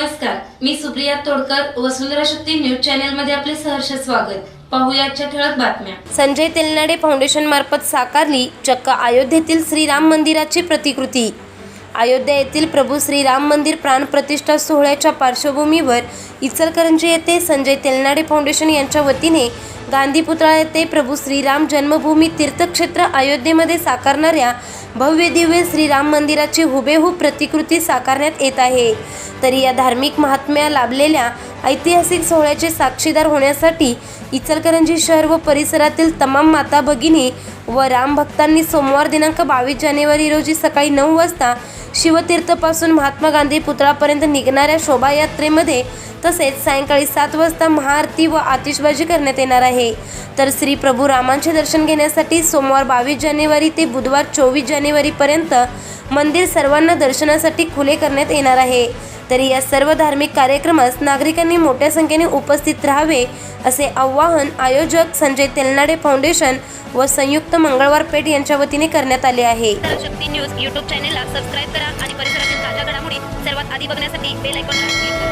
नमस्कार मी सुप्रिया तोडकर वसुंधरा शक्ती न्यूज चॅनलमध्ये आपले सहर्ष स्वागत. ठळक बातम्या. संजय तेलनाडे फाउंडेशन मार्फत साकारली चक्क अयोध्येतील श्रीराम मंदिराची प्रतिकृती. अयोध्या येथील प्रभू श्रीराम मंदिर प्राणप्रतिष्ठा सोहळ्याच्या पार्श्वभूमीवर इचलकरंजी येथे संजय तेलनाडे फाउंडेशन यांच्या वतीने गांधी पुतळा येथे प्रभू श्रीराम जन्मभूमी तीर्थक्षेत्र अयोध्येमध्ये साकारणाऱ्या भव्य दिव्य श्रीराम मंदिराची हुबेहूब प्रतिकृती साकारण्यात येत आहे. तरी या धार्मिक महात्म्या लाभलेल्या ऐतिहासिक सोहळ्याचे साक्षीदार होण्यासाठी इचलकरंजी शहर व परिसरातील तमाम माता भगिनी व राम भक्तांनी सोमवार दिनांक बावीस जानेवारी रोजी सकाळी नऊ वाजता शिवतीर्थपासून महात्मा गांधी पुतळापर्यंत निघणाऱ्या शोभायात्रेमध्ये तसेच सायंकाळी सात वाजता महाआरती व आतिषबाजी करण्यात येणार आहे. तर श्री प्रभू रामांचे दर्शन घेण्यासाठी सोमवार बावीस जानेवारी ते बुधवार चोवीस जानेवारीपर्यंत मंदिर सर्वांना दर्शनासाठी खुले करण्यात येणार आहे. तरी या सर्व धार्मिक कार्यक्रमास नागरिकांनी मोठ्या संख्येने उपस्थित राहावे असे आवाहन आयोजक संजय तेलनाडे फाउंडेशन व संयुक्त मंगळवार पेठ यांच्या वतीने करण्यात आले आहे. शक्ती न्यूज यूट्यूब चॅनेलला सबस्क्राईब करा आणि परिसरातील ताज्या घडामोडी सर्वात आधी बघण्यासाठी बेल आयकॉनला